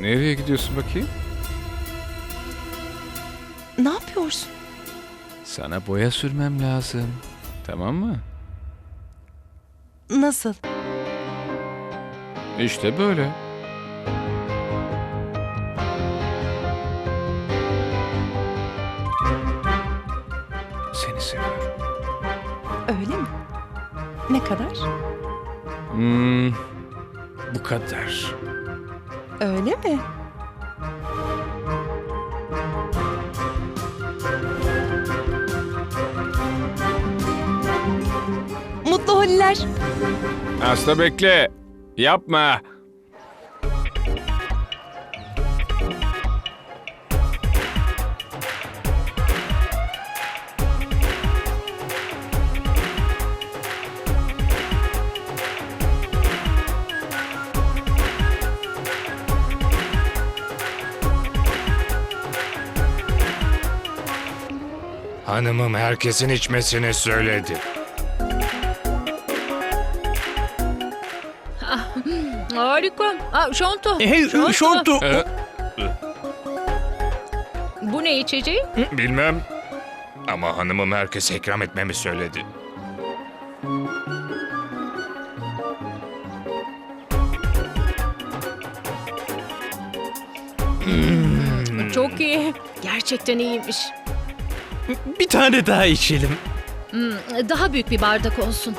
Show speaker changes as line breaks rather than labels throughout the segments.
Nereye gidiyorsun bakayım?
Ne yapıyorsun?
Sana boya sürmem lazım. Tamam mı?
Nasıl?
İşte böyle. Seni seviyorum.
Öyle mi? Ne kadar?
Hmm, bu kadar.
Öyle mi? Mutlu holiler.
Asla bekle. Yapma.
Hanımım herkesin içmesini söyledi.
Harika. Aa, şonto.
Hey, şortu.
Ee,
Bu ne içeceği?
Bilmem. Ama hanımım herkese ikram etmemi söyledi.
Çok iyi. Gerçekten iyiymiş.
Bir tane daha içelim.
Hmm, daha büyük bir bardak olsun.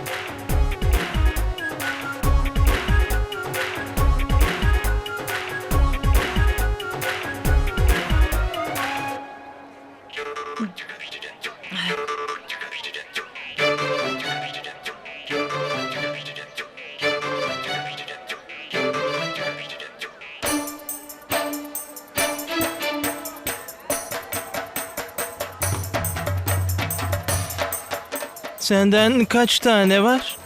Senden kaç tane var?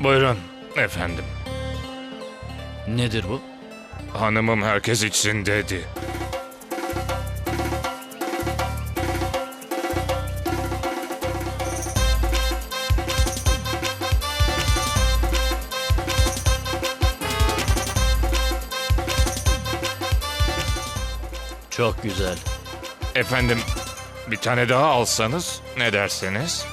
Buyurun efendim.
Nedir bu?
Hanımım herkes içsin dedi.
Çok güzel.
Efendim bir tane daha alsanız ne dersiniz?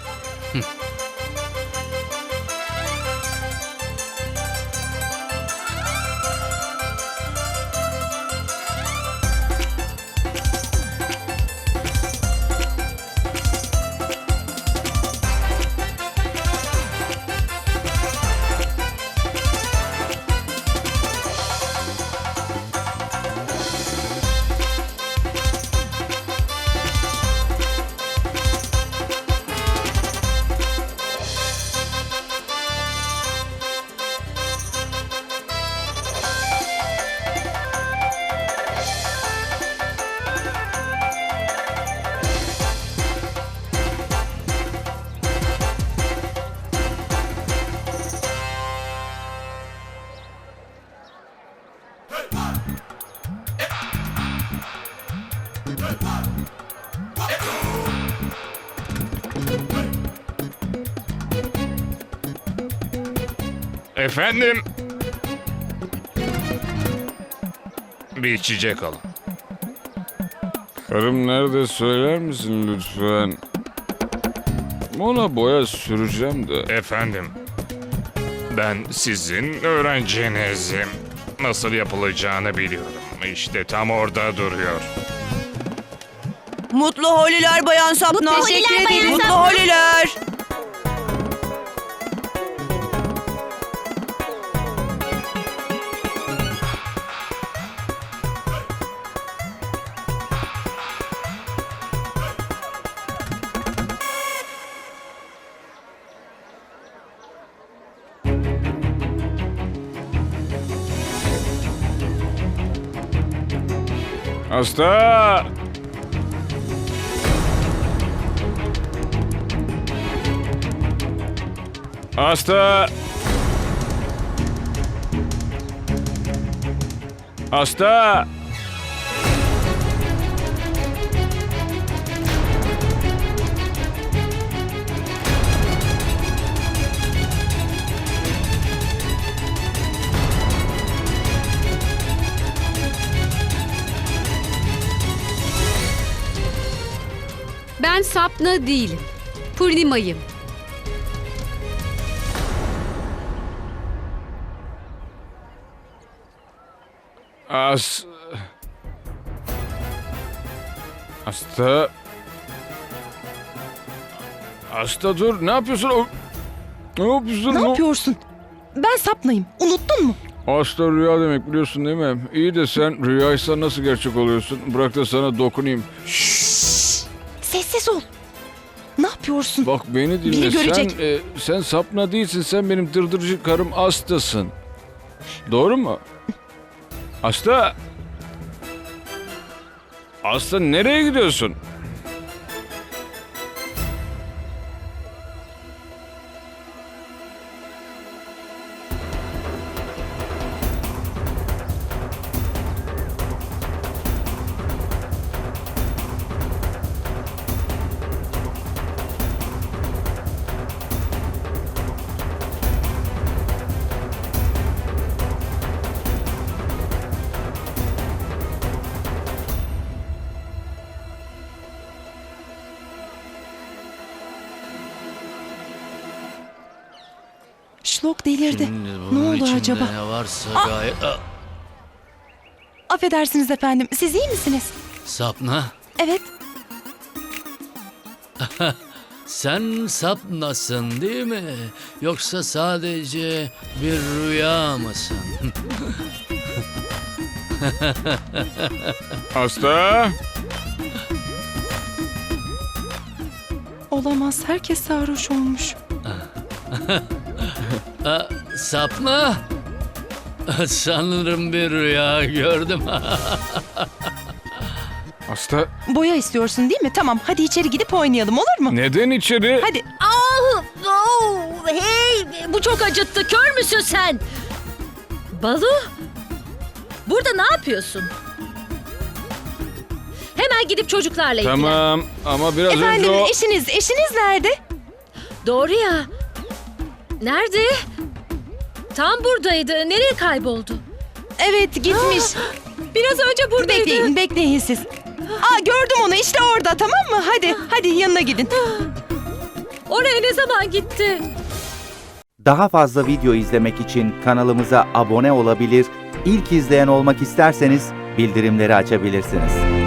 Efendim? Bir içecek alın.
karım nerede söyler misin lütfen? Ona boya süreceğim de.
Efendim, ben sizin öğrencinizim. Nasıl yapılacağını biliyorum. İşte tam orada duruyor.
Mutlu holiler Bayan Sapna.
Holiler Bayan
Mutlu holiler.
Hasta! Hasta! Hasta!
Ben Sapna değilim. Purnima'yım.
As... Hasta... Hasta dur. Ne yapıyorsun? O- Ne yapıyorsun?
Ne yapıyorsun? Ben sapnayım. Unuttun mu?
Hasta rüya demek biliyorsun değil mi? İyi de sen rüyaysa nasıl gerçek oluyorsun? Bırak da sana dokunayım.
Sessiz ol. Ne yapıyorsun?
Bak beni dinle.
Biri görecek.
Sen, e, sen sapna değilsin. Sen benim dırdırcı karım Asta'sın. Doğru mu? Asta. Asta nereye gidiyorsun?
Şlok delirdi.
Şimdi
Ne oldu
içinde
acaba?
Ne varsa gayet... Aa,
Affedersiniz efendim. Siz iyi misiniz?
Sapna,
Evet.
sen sapnasın değil mi? Yoksa sadece bir rüya mısın?
Asta.
Olamaz. Herkes sarhoş olmuş.
Aa, sapna? Sanırım bir rüya gördüm.
Asta
Boya istiyorsun değil mi? Tamam. Hadi içeri gidip oynayalım olur mu?
neden içeri?
Hadi.
Ah, oh, hey, bu çok acıttı. Kör müsün sen? Balu, burada ne yapıyorsun? Hemen gidip çocuklarla ilgilen.
Tamam ama biraz
Efendim
önce o...
eşiniz, eşiniz nerede?
Doğru ya. Nerede? Tam buradaydı. Nereye kayboldu?
Evet gitmiş.
Biraz önce buradaydı.
bekleyin, bekleyin siz. Aa gördüm onu işte orada tamam mı? Hadi, hadi yanına gidin.
Oraya ne zaman gitti?
Daha fazla video izlemek için kanalımıza abone olabilir, ilk izleyen olmak isterseniz bildirimleri açabilirsiniz.